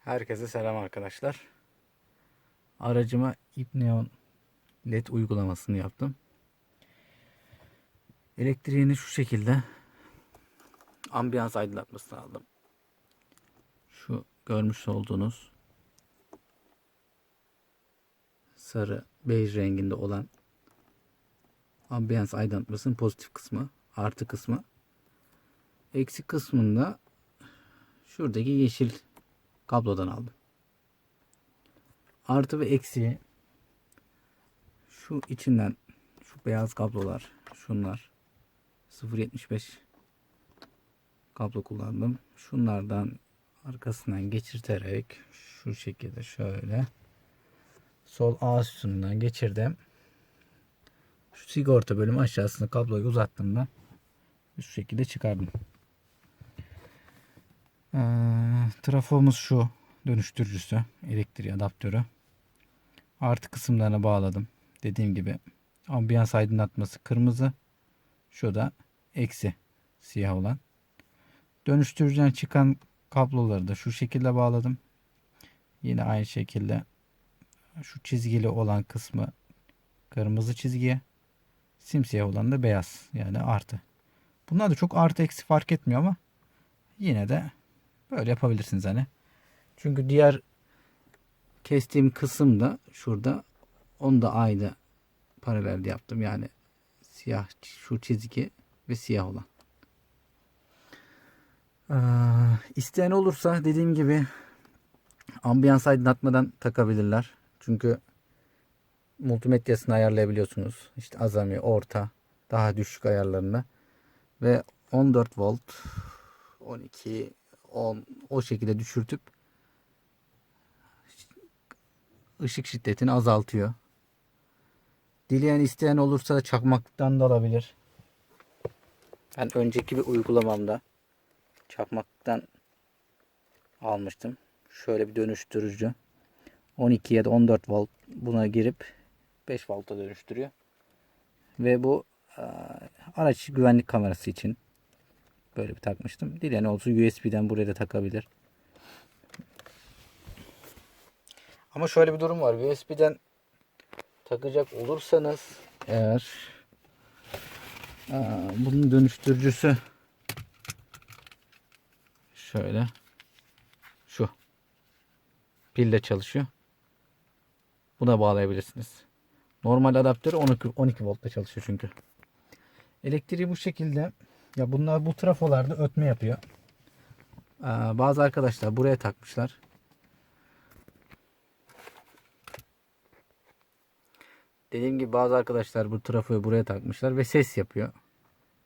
Herkese selam arkadaşlar. Aracıma İpneon LED uygulamasını yaptım. Elektriğini şu şekilde ambiyans aydınlatmasını aldım. Şu görmüş olduğunuz sarı bej renginde olan ambiyans aydınlatmasının pozitif kısmı, artı kısmı. Eksik kısmında şuradaki yeşil kablodan aldım. Artı ve eksiği şu içinden şu beyaz kablolar şunlar 0.75 kablo kullandım. Şunlardan arkasından geçirterek şu şekilde şöyle sol ağız üstünden geçirdim. Şu sigorta bölümü aşağısına kabloyu uzattığımda şu şekilde çıkardım. Ee, trafomuz şu dönüştürücüsü elektriği adaptörü. Artı kısımlarına bağladım. Dediğim gibi ambiyans aydınlatması kırmızı. Şu da eksi siyah olan. Dönüştürücüden çıkan kabloları da şu şekilde bağladım. Yine aynı şekilde şu çizgili olan kısmı kırmızı çizgiye simsiyah olan da beyaz yani artı. Bunlar da çok artı eksi fark etmiyor ama yine de Böyle yapabilirsiniz hani. Çünkü diğer kestiğim kısım da şurada. Onu da aynı paralelde yaptım. Yani siyah şu çizgi ve siyah olan. Ee, isteyen olursa dediğim gibi ambiyans aydınlatmadan takabilirler. Çünkü multimedyasını ayarlayabiliyorsunuz. İşte azami, orta, daha düşük ayarlarında. Ve 14 volt 12 10 o şekilde düşürtüp ışık şiddetini azaltıyor. Dileyen isteyen olursa da çakmaktan da alabilir. Ben önceki bir uygulamamda çakmaktan almıştım. Şöyle bir dönüştürücü. 12 ya da 14 volt buna girip 5 volta dönüştürüyor. Ve bu araç güvenlik kamerası için Böyle bir takmıştım. Dileyen olsun USB'den buraya da takabilir. Ama şöyle bir durum var. USB'den takacak olursanız eğer aa, bunun dönüştürücüsü şöyle şu pille çalışıyor. Buna bağlayabilirsiniz. Normal adaptör 12, 12 voltta çalışıyor çünkü. Elektriği bu şekilde ya bunlar bu trafolarda ötme yapıyor. Ee, bazı arkadaşlar buraya takmışlar. Dediğim gibi bazı arkadaşlar bu trafoyu buraya takmışlar ve ses yapıyor.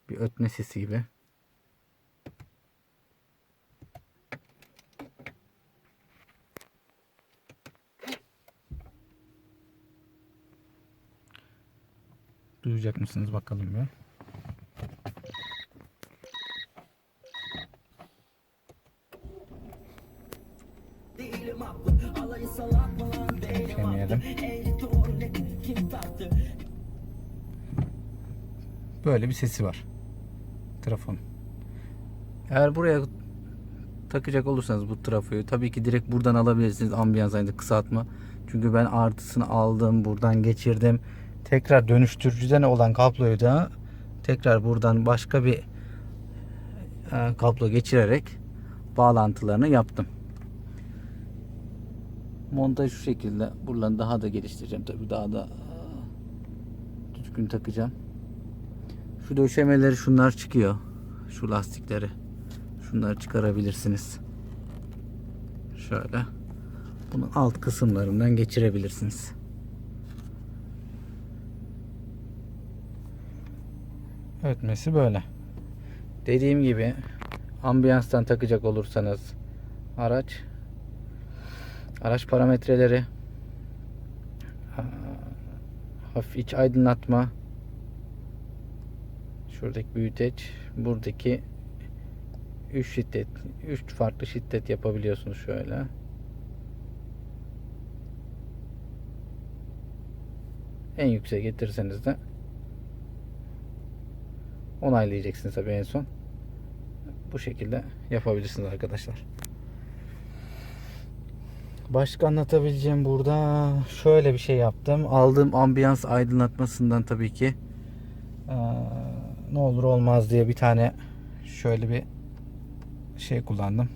Bir ötme sesi gibi. Duyacak mısınız bakalım bir. Çemeyelim. Böyle bir sesi var. Trafon. Eğer buraya takacak olursanız bu trafoyu tabii ki direkt buradan alabilirsiniz ambiyans aynı kısaltma. Çünkü ben artısını aldım, buradan geçirdim. Tekrar dönüştürücüden olan kabloyu da tekrar buradan başka bir e, kablo geçirerek bağlantılarını yaptım. Montaj şu şekilde. Buradan daha da geliştireceğim tabii. Daha da e, düzgün takacağım. Şu döşemeleri şunlar çıkıyor. Şu lastikleri. Şunları çıkarabilirsiniz. Şöyle. Bunun alt kısımlarından geçirebilirsiniz. Ötmesi böyle. Dediğim gibi ambiyanstan takacak olursanız araç araç parametreleri hafif iç aydınlatma şuradaki büyüteç buradaki 3 şiddet 3 farklı şiddet yapabiliyorsunuz şöyle. En yüksek getirirseniz de onaylayacaksınız tabii en son. Bu şekilde yapabilirsiniz arkadaşlar Başka anlatabileceğim burada şöyle bir şey yaptım. Aldığım ambiyans aydınlatmasından tabii ki eee, ne olur olmaz diye bir tane şöyle bir şey kullandım.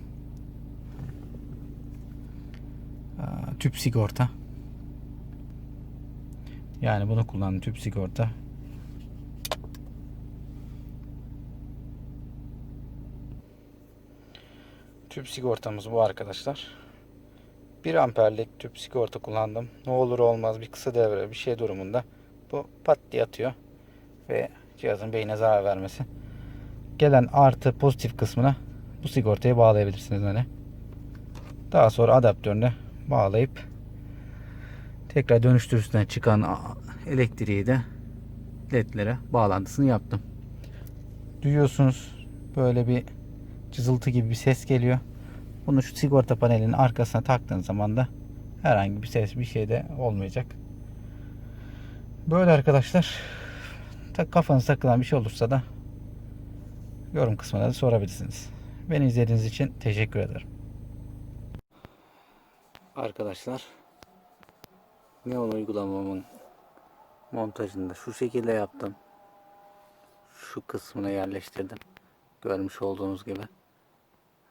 Eee, tüp sigorta. Yani bunu kullandım tüp sigorta. Tüp sigortamız bu arkadaşlar. 1 amperlik tüp sigorta kullandım. Ne olur olmaz bir kısa devre bir şey durumunda bu pat diye atıyor ve cihazın beyine zarar vermesi. Gelen artı pozitif kısmına bu sigortayı bağlayabilirsiniz hani. Daha sonra adaptörüne bağlayıp tekrar dönüştürücüden çıkan elektriği de ledlere bağlantısını yaptım. Duyuyorsunuz böyle bir cızıltı gibi bir ses geliyor. Bunu şu sigorta panelinin arkasına taktığın zaman da herhangi bir ses bir şey de olmayacak. Böyle arkadaşlar. Kafanız takılan bir şey olursa da yorum kısmına da sorabilirsiniz. Beni izlediğiniz için teşekkür ederim. Arkadaşlar Neon uygulamamın montajını da şu şekilde yaptım. Şu kısmına yerleştirdim. Görmüş olduğunuz gibi.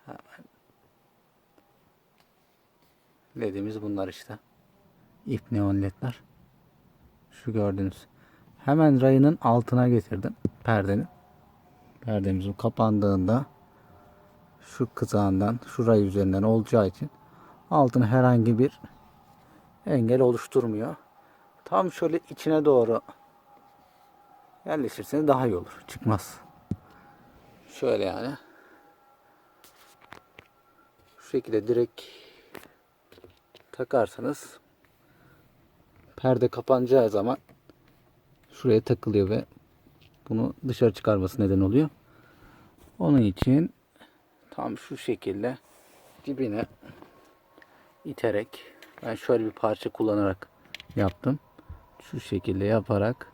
Hemen ledimiz bunlar işte. İp neon ledler. Şu gördüğünüz. Hemen rayının altına getirdim perdenin. Perdemizin kapandığında şu kızağından şu ray üzerinden olacağı için altına herhangi bir engel oluşturmuyor. Tam şöyle içine doğru yerleşirseniz daha iyi olur. Çıkmaz. Şöyle yani. Şu şekilde direkt takarsanız perde kapanacağı zaman şuraya takılıyor ve bunu dışarı çıkarması neden oluyor. Onun için tam şu şekilde dibine iterek ben şöyle bir parça kullanarak yaptım. Şu şekilde yaparak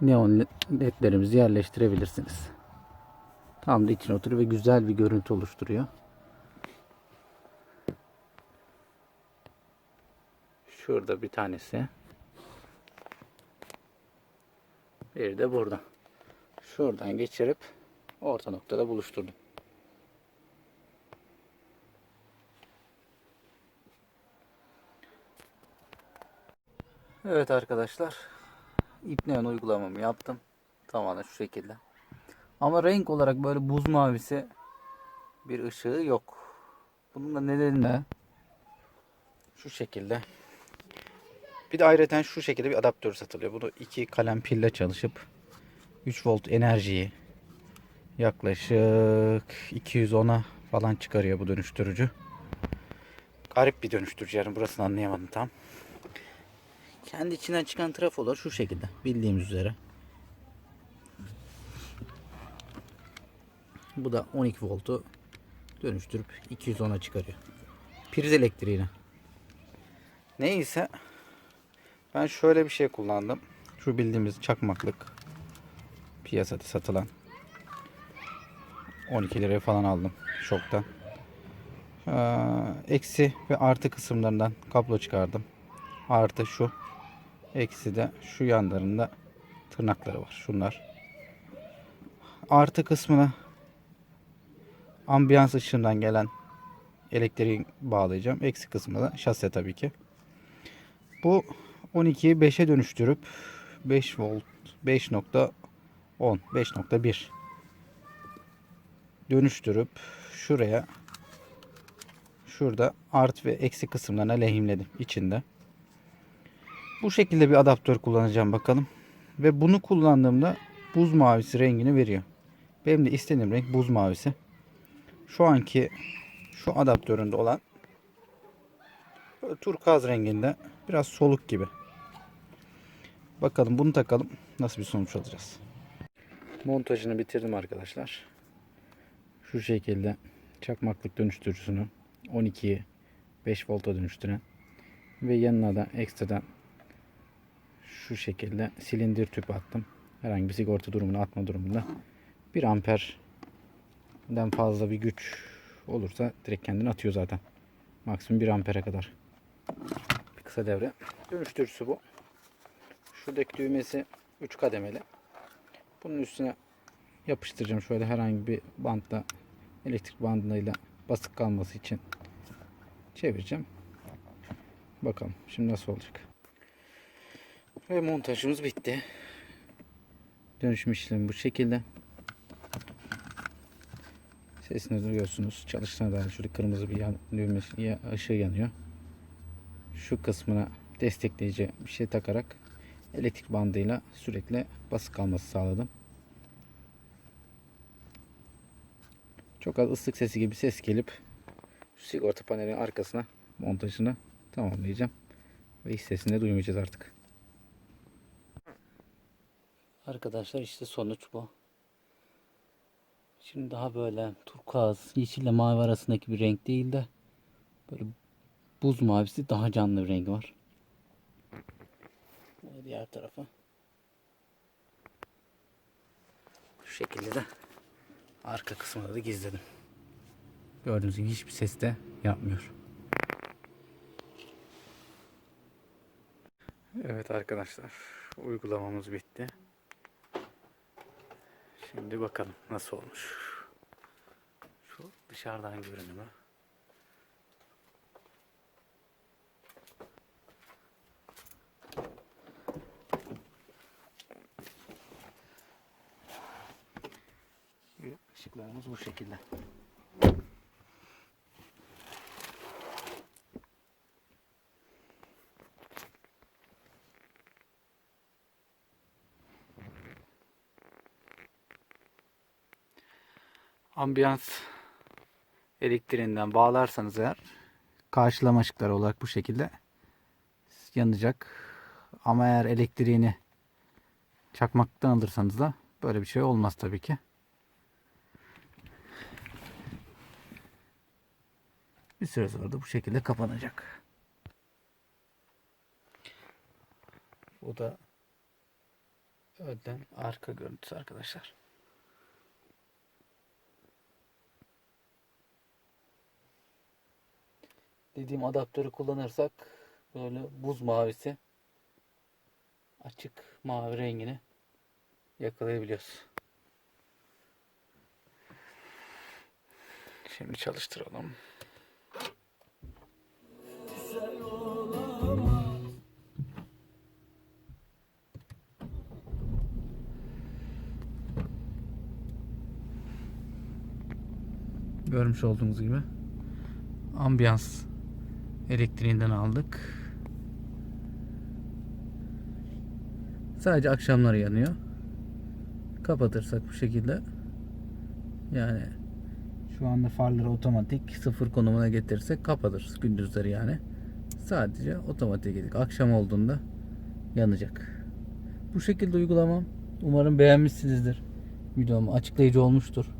neon ledlerimizi yerleştirebilirsiniz. Tam da içine oturuyor ve güzel bir görüntü oluşturuyor. Şurada bir tanesi. Bir de burada. Şuradan geçirip orta noktada buluşturdum. Evet arkadaşlar. İpneon uygulamamı yaptım. Tamamen şu şekilde. Ama renk olarak böyle buz mavisi bir ışığı yok. Bunun da nedeni ne? Şu şekilde. Bir de ayrıca şu şekilde bir adaptör satılıyor. Bunu iki kalem pille çalışıp 3 volt enerjiyi yaklaşık 210'a falan çıkarıyor bu dönüştürücü. Garip bir dönüştürücü yani burasını anlayamadım tam. Kendi içinden çıkan trafolar şu şekilde bildiğimiz üzere. Bu da 12 voltu dönüştürüp 210'a çıkarıyor. Priz elektriğine. Neyse ben şöyle bir şey kullandım. Şu bildiğimiz çakmaklık piyasada satılan 12 liraya falan aldım şoktan. Ee, eksi ve artı kısımlarından kablo çıkardım. Artı şu. Eksi de şu yanlarında tırnakları var. Şunlar. Artı kısmına ambiyans ışığından gelen elektriği bağlayacağım. Eksi kısmına da şase tabii ki. Bu 12'yi 5'e dönüştürüp 5 volt 5.10 5.1 dönüştürüp şuraya şurada art ve eksi kısımlarına lehimledim içinde. Bu şekilde bir adaptör kullanacağım bakalım. Ve bunu kullandığımda buz mavisi rengini veriyor. Benim de istediğim renk buz mavisi. Şu anki şu adaptöründe olan turkuaz renginde biraz soluk gibi. Bakalım bunu takalım nasıl bir sonuç alacağız. Montajını bitirdim arkadaşlar. Şu şekilde çakmaklık dönüştürücüsünü 12'yi 5 volta dönüştüren ve yanına da ekstradan şu şekilde silindir tüpü attım. Herhangi bir sigorta durumuna atma durumunda 1 amperden fazla bir güç olursa direkt kendini atıyor zaten. Maksimum 1 ampere kadar. Bir kısa devre. Dönüştürücüsü bu. Şuradaki düğmesi 3 kademeli. Bunun üstüne yapıştıracağım şöyle herhangi bir bantla elektrik bandıyla basık kalması için çevireceğim. Bakalım şimdi nasıl olacak. Ve montajımız bitti. Dönüşüm işlemi bu şekilde. Sesini duyuyorsunuz. Çalıştığına dair şurada kırmızı bir yan, düğmesi, ya- ışığı yanıyor. Şu kısmına destekleyici bir şey takarak elektrik bandıyla sürekli basık kalması sağladım. Çok az ıslık sesi gibi ses gelip sigorta panelinin arkasına montajını tamamlayacağım. Ve hiç sesini de duymayacağız artık. Arkadaşlar işte sonuç bu. Şimdi daha böyle turkuaz, yeşille mavi arasındaki bir renk değil de böyle buz mavisi daha canlı bir rengi var. Diğer tarafa. Şu şekilde de arka kısmını da gizledim. Gördüğünüz gibi hiçbir ses de yapmıyor. Evet arkadaşlar uygulamamız bitti. Şimdi bakalım nasıl olmuş. Şu dışarıdan görünümü. Işıklarımız bu şekilde. ambiyans elektriğinden bağlarsanız eğer karşılama ışıkları olarak bu şekilde yanacak. Ama eğer elektriğini çakmaktan alırsanız da böyle bir şey olmaz tabii ki. Bir süre sonra da bu şekilde kapanacak. Bu da önden arka görüntüsü arkadaşlar. dediğim adaptörü kullanırsak böyle buz mavisi açık mavi rengini yakalayabiliyoruz. Şimdi çalıştıralım. Görmüş olduğunuz gibi ambiyans elektriğinden aldık. Sadece akşamları yanıyor. Kapatırsak bu şekilde yani şu anda farları otomatik sıfır konumuna getirirsek kapatırız gündüzleri yani. Sadece otomatik dedik. Akşam olduğunda yanacak. Bu şekilde uygulamam. Umarım beğenmişsinizdir. Videom açıklayıcı olmuştur.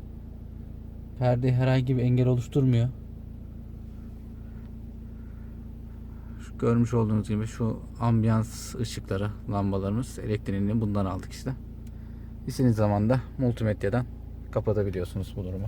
Perde herhangi bir engel oluşturmuyor. Şu görmüş olduğunuz gibi şu ambiyans ışıkları, lambalarımız elektriğini bundan aldık işte. İstediğiniz zaman da multimedyadan kapatabiliyorsunuz bu durumu.